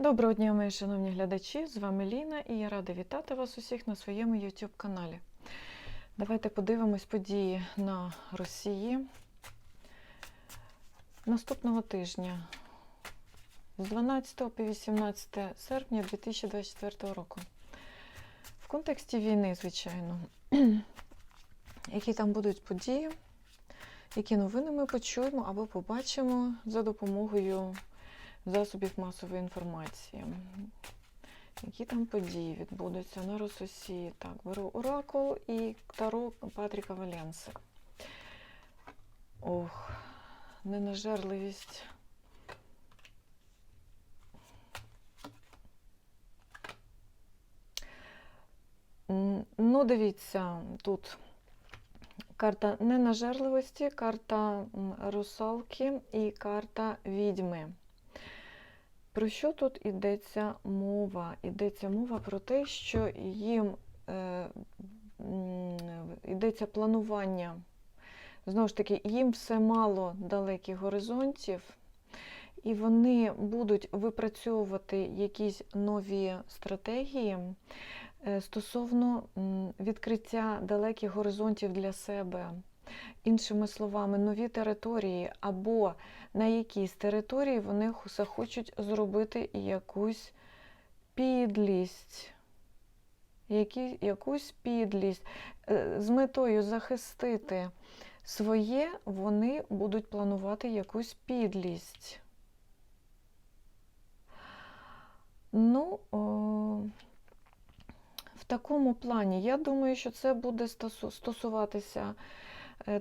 Доброго дня, мої шановні глядачі! З вами Ліна і я рада вітати вас усіх на своєму YouTube каналі. Давайте подивимось події на Росії наступного тижня з 12 по 18 серпня 2024 року. В контексті війни, звичайно, які там будуть події, які новини ми почуємо або побачимо за допомогою засобів масової інформації. Які там події відбудуться на Рососії? Так, беру Оракул і Таро Патріка Валенси. Ох, ненажерливість. Ну, дивіться, тут карта ненажерливості, карта русалки і карта відьми. Про що тут йдеться мова? Йдеться мова про те, що їм е, планування. Знову ж таки, їм все мало далеких горизонтів, і вони будуть випрацьовувати якісь нові стратегії е, стосовно відкриття далеких горизонтів для себе. Іншими словами, нові території, або на якійсь території вони захочуть зробити якусь підлість. Які, якусь підлість. Е, З метою захистити своє, вони будуть планувати якусь підлість. Ну, о, в такому плані, я думаю, що це буде стосуватися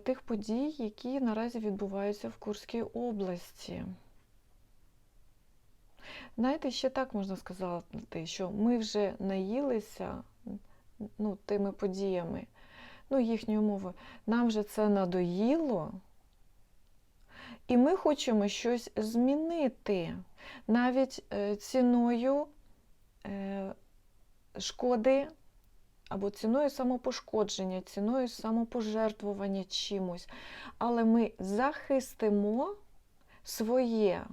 тих подій, які наразі відбуваються в Курській області. Знаєте, ще так можна сказати, що ми вже наїлися ну, тими подіями, ну, їхньою мовою. Нам вже це надоїло, і ми хочемо щось змінити навіть е, ціною е, шкоди або ціною самопошкодження, ціною самопожертвування чимось. Але ми захистимо своє,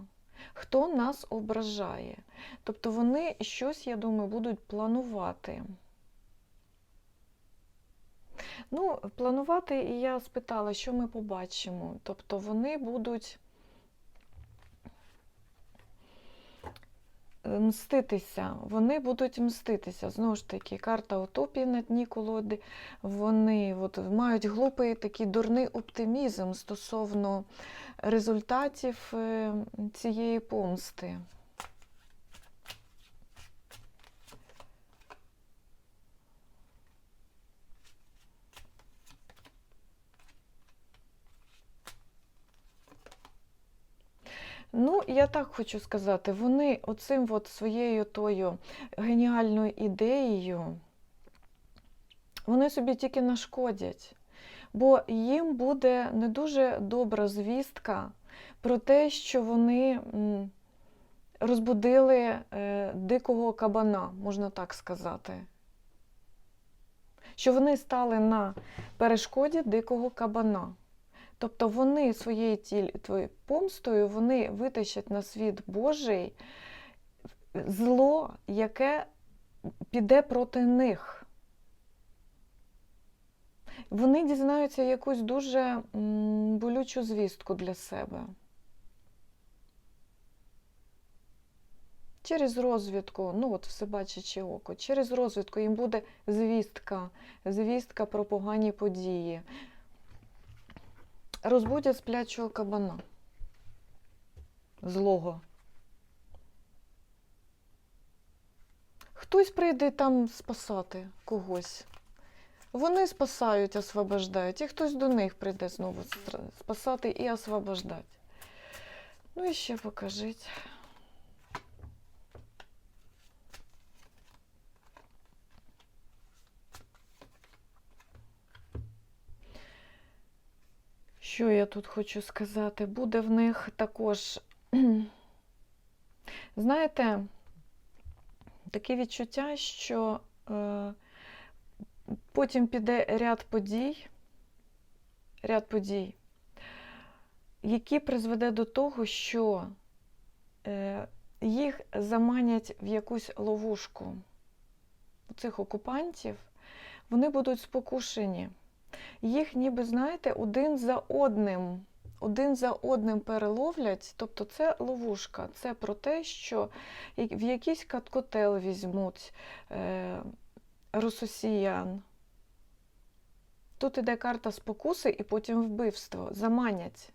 хто нас ображає. Тобто вони щось, я думаю, будуть планувати. Ну, планувати, і я спитала, що ми побачимо. Тобто вони будуть мститися, вони будуть мститися. Знову ж таки, карта утопії на дні колоди. Вони от, мають глупий такий дурний оптимізм стосовно результатів е, цієї помсти. Ну, я так хочу сказати, вони оцим от своєю тою геніальною ідеєю, вони собі тільки нашкодять, бо їм буде не дуже добра звістка про те, що вони розбудили е, дикого кабана, можна так сказати. Що вони стали на перешкоді дикого кабана. Тобто вони своєю тіл... твоєю помстою вони витащать на світ Божий зло, яке піде проти них. Вони дізнаються якусь дуже болючу звістку для себе. Через розвідку, ну от всебачаче око, через розвідку їм буде звістка, звістка про погані події розбудять сплячого кабана. Злого. Хтось прийде там спасати когось. Вони спасають, освобождають, і хтось до них прийде знову спасати і освобождати. Ну і ще покажіть. Що я тут хочу сказати? Буде в них також, знаєте, таке відчуття, що е, потім піде ряд подій, ряд подій, які призведе до того, що е, їх заманять в якусь ловушку цих окупантів, вони будуть спокушені. Їх, ніби, знаєте, один за одним. Один за одним переловлять, тобто це ловушка. Це про те, що в якийсь котел візьмуть е, рососіян. Тут іде карта спокуси і потім вбивство, заманять.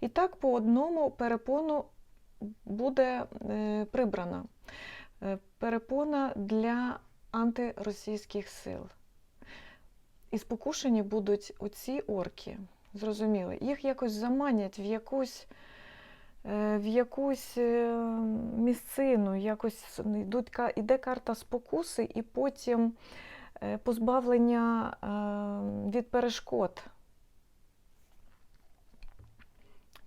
І так по одному перепону буде е, прибрана. Е, перепона для антиросійських сил. І спокушені будуть оці орки. Зрозуміли, їх якось заманять в якусь е, в якусь е, місцину, якось йдуть, іде карта спокуси, і потім е, позбавлення від перешкод.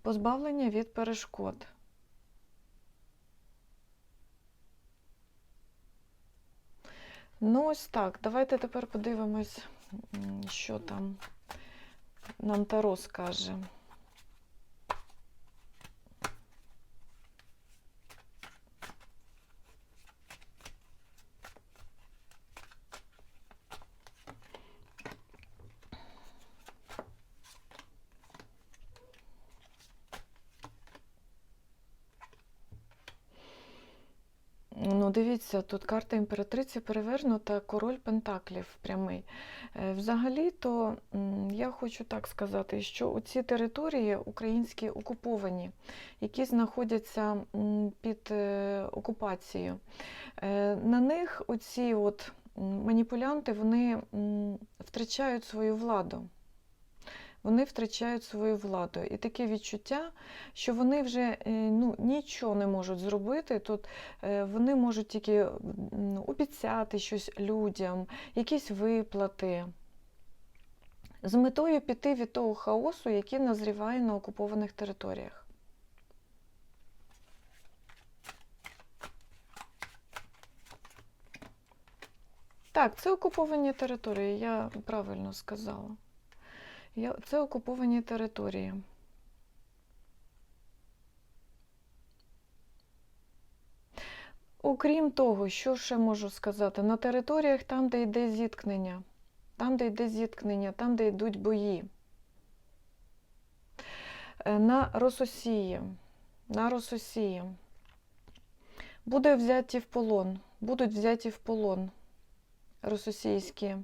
Позбавлення від перешкод. Ну, ось так. Давайте тепер подивимось, що там нам Таро скаже. Ну, дивіться, тут карта імператриці перевернута, король Пентаклів прямий. Е, взагалі-то я хочу так сказати, що ці території українські окуповані, які знаходяться під е, окупацією. Е, на них оці от маніпулянти вони втрачають свою владу вони втрачають свою владу. І таке відчуття, що вони вже е, ну, нічого не можуть зробити. Тут е, вони можуть тільки обіцяти щось людям, якісь виплати. З метою піти від того хаосу, який назріває на окупованих територіях. Так, це окуповані території, я правильно сказала. Це окуповані території. Окрім того, що ще можу сказати, на територіях там, де йде зіткнення, там, де йде зіткнення, там, де йдуть бої. Е, на Рососії, на Рососії. Буде взяті в полон, будуть взяті в полон рососійські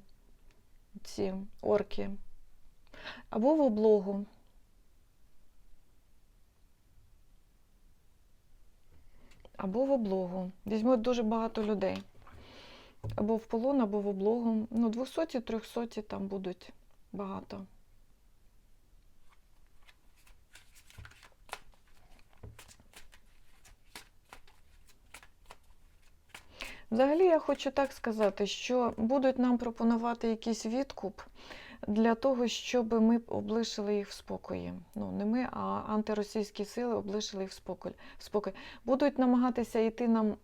ці орки або в облогу. Або в облогу. Візьмуть дуже багато людей. Або в полон, або в облогу. Ну, 200-300 там будуть багато. Взагалі, я хочу так сказати, що будуть нам пропонувати якийсь відкуп для того, щоб ми облишили їх в спокої. Ну, не ми, а антиросійські сили облишили їх в спокій. спокій. Будуть намагатися йти нам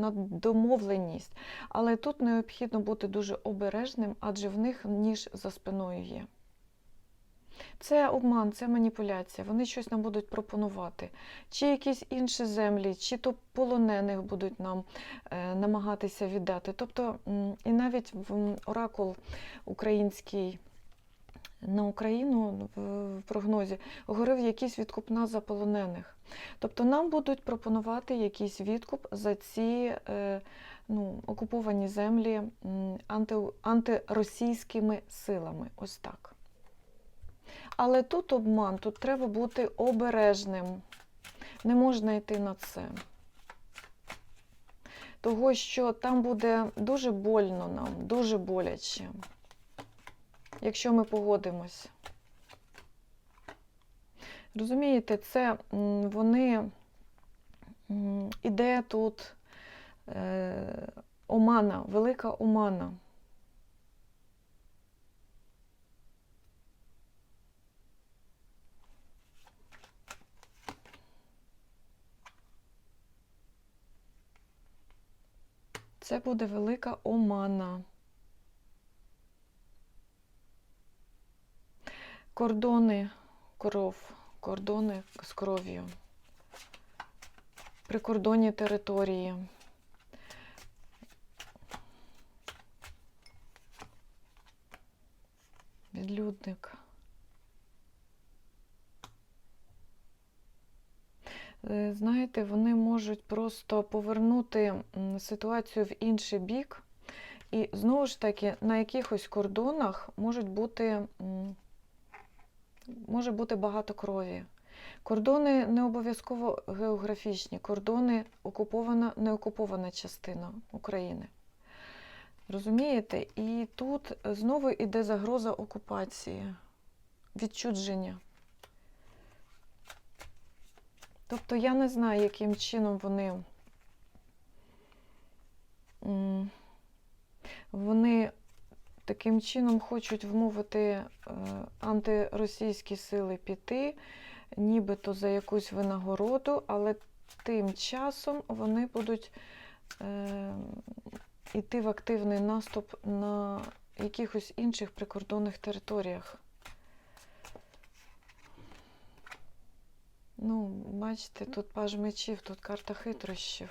на домовленість, але тут необхідно бути дуже обережним, адже в них ніж за спиною є. Це обман, це маніпуляція. Вони щось нам будуть пропонувати. Чи якісь інші землі, чи то полонених будуть нам е, намагатися віддати. Тобто, і навіть оракул український на Україну в прогнозі говорив якийсь відкуп нас за полонених. Тобто нам будуть пропонувати якийсь відкуп за ці е, ну, окуповані землі анти, антиросійськими силами. Ось так. Але тут обман, тут треба бути обережним. Не можна йти на це. Того, що там буде дуже больно нам, дуже боляче, якщо ми погодимось. Розумієте, це вони іде тут е, омана, велика омана. Це буде велика омана. Кордони кров, кордони з кров'ю. прикордонні території. Відлюдник. Е, Знаєте, вони можуть просто повернути ситуацію в інший бік, і знову ж таки на якихось кордонах можуть бути, може бути багато крові. Кордони не обов'язково географічні, кордони окупована, неокупована частина України. Розумієте? І тут знову йде загроза окупації, відчудження. Тобто я не знаю, яким чином вони, вони таким чином хочуть вмовити е, антиросійські сили піти, нібито за якусь винагороду, але тим часом вони будуть е, йти в активний наступ на якихось інших прикордонних територіях. Ну, бачите, тут паж мечів, тут карта хитрощів.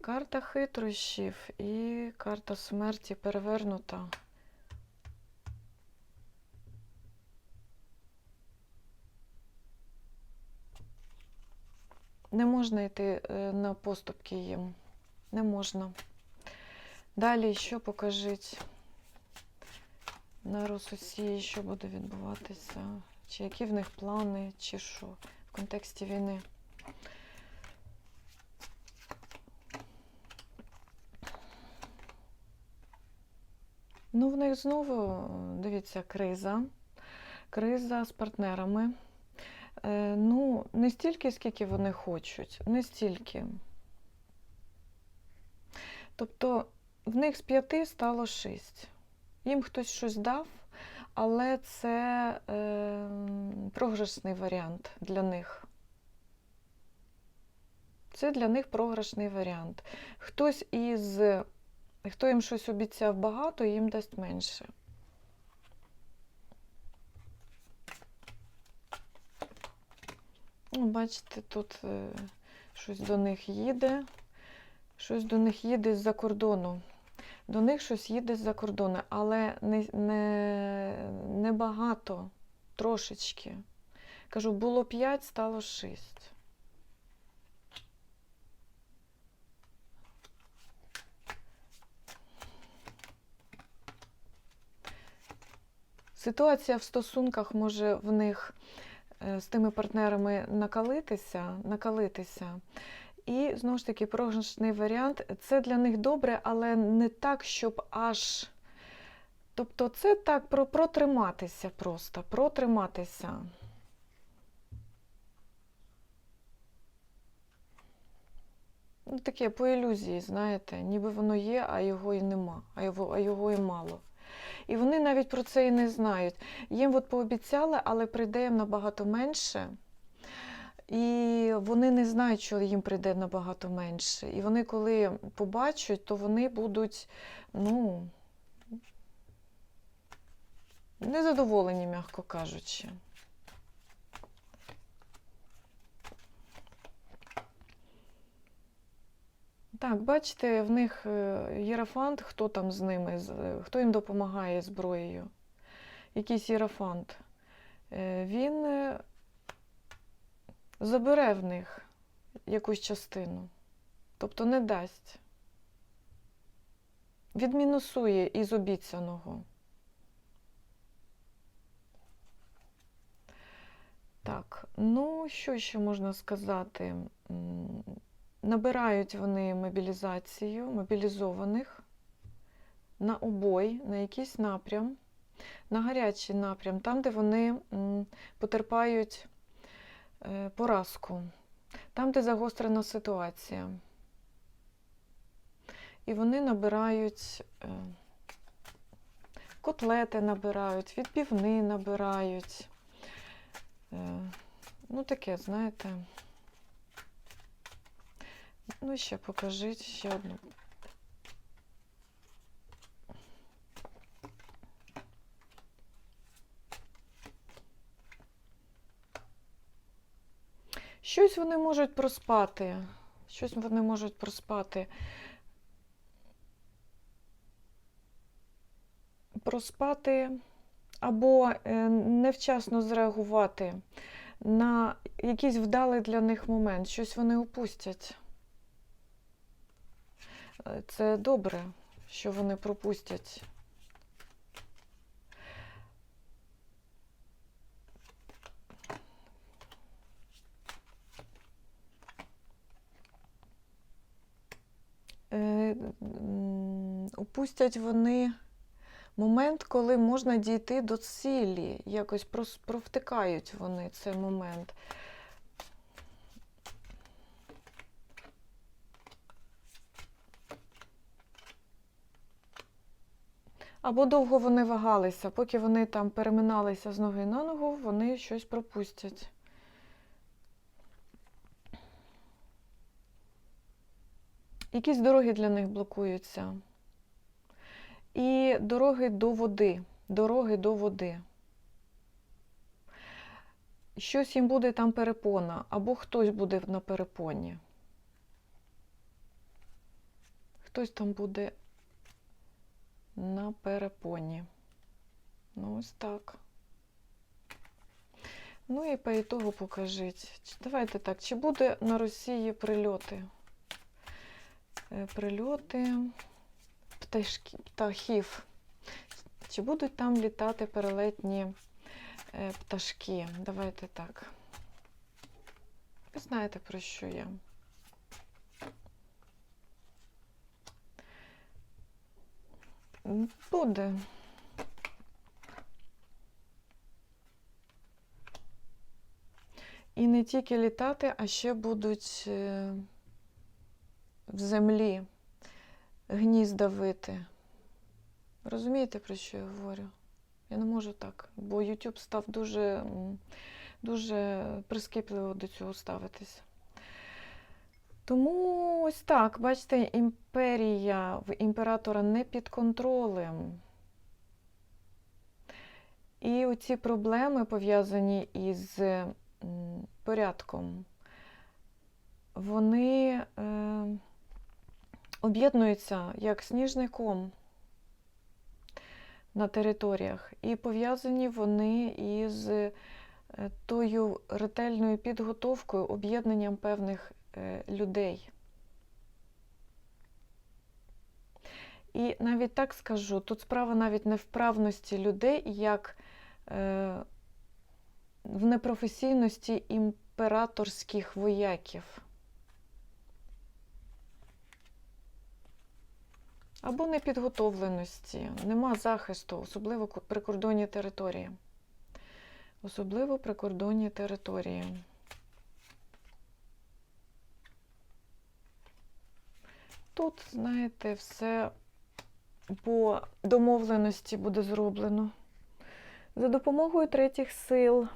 Карта хитрощів і карта смерті перевернута. Не можна йти е, на поступки їм. Не можна. Далі що покажіть на Росусії, що буде відбуватися? Чи які в них плани, чи що в контексті війни? Ну, в них знову, дивіться, криза. Криза з партнерами. Е, ну, не стільки, скільки вони хочуть, не стільки. Тобто в них з п'яти стало шість. Їм хтось щось дав, але це е, програшний варіант для них. Це для них програшний варіант. Хтось із, хто їм щось обіцяв багато, їм дасть менше. Ну, бачите, тут е, щось до них їде, щось до них їде з-за кордону. До них щось їде з-за кордону, але не, не, не багато, трошечки. Кажу, було 5, стало 6. Ситуація в стосунках може в них е, з тими партнерами накалитися, накалитися. І знову ж таки, програшний варіант це для них добре, але не так, щоб аж. Тобто, це так про протриматися просто, протриматися. Ну, таке по ілюзії, знаєте, ніби воно є, а його і нема, а його, а його і мало. І вони навіть про це і не знають. Їм от пообіцяли, але прийде їм набагато менше. І вони не знають, що їм прийде набагато менше. І вони, коли побачать, то вони будуть, ну, незадоволені, м'яко кажучи. Так, бачите, в них е, єрафант, хто там з ними, е, хто їм допомагає зброєю. Якийсь єрафант. Е, Він забере в них якусь частину, тобто не дасть. Відмінусує із обіцяного. Так, ну що ще можна сказати? Набирають вони мобілізацію, мобілізованих на обой, на якийсь напрям, на гарячий напрям, там, де вони потерпають поразку, там, де загострена ситуація. І вони набирають е, котлети набирають, відбівни набирають. Е, Ну, таке, знаєте. Ну, ще покажіть ще одну. Щось вони можуть проспати. Щось вони можуть проспати. Проспати або е, невчасно зреагувати на якийсь вдалий для них момент, щось вони упустять. Е, Це добре, що вони пропустять. Е, м, Упустять вони момент, коли можна дійти до цілі. Якось провтикають вони цей момент. Або довго вони вагалися, поки вони там переминалися з ноги на ногу, вони щось пропустять. Якісь дороги для них блокуються. І дороги до води. Дороги до води. Щось їм буде там перепона, або хтось буде на перепоні. Хтось там буде на перепоні. Ну, ось так. Ну і по ітогу покажіть. Давайте так, чи буде на Росії прильоти? Е, Прильоти пташки, птахів. Чи будуть там літати перелетні е, пташки? Давайте так. Ви знаєте, про що я. Буде. І не тільки літати, а ще будуть е, в землі гнізда вити. Розумієте, про що я говорю? Я не можу так, бо YouTube став дуже, дуже прискіпливо до цього ставитись. Тому ось так, бачите, імперія в імператора не під контролем. І оці проблеми, пов'язані із порядком, вони е, об'єднуються як сніжний ком на територіях, і пов'язані вони із е, тою ретельною підготовкою, об'єднанням певних е, людей. І навіть так скажу, тут справа навіть не в вправності людей, як е, в непрофесійності імператорських вояків. Або непідготовленості, нема захисту, особливо прикордонні території. Особливо прикордонні території. Тут, знаєте, все по домовленості буде зроблено. За допомогою третіх сил.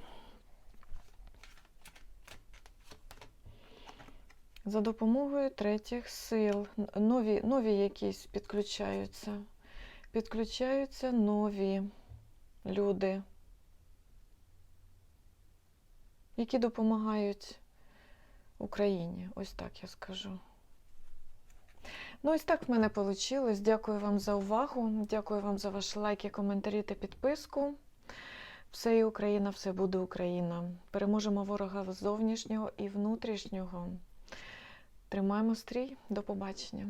За допомогою третіх сил. Нові, нові якісь підключаються. Підключаються нові люди, які допомагають Україні. Ось так я скажу. Ну, ось так в мене вийшло. Дякую вам за увагу. Дякую вам за ваші лайки, коментарі та підписку. Все і Україна, все буде Україна. Переможемо ворога зовнішнього і внутрішнього. Тримаємо стрій. До побачення.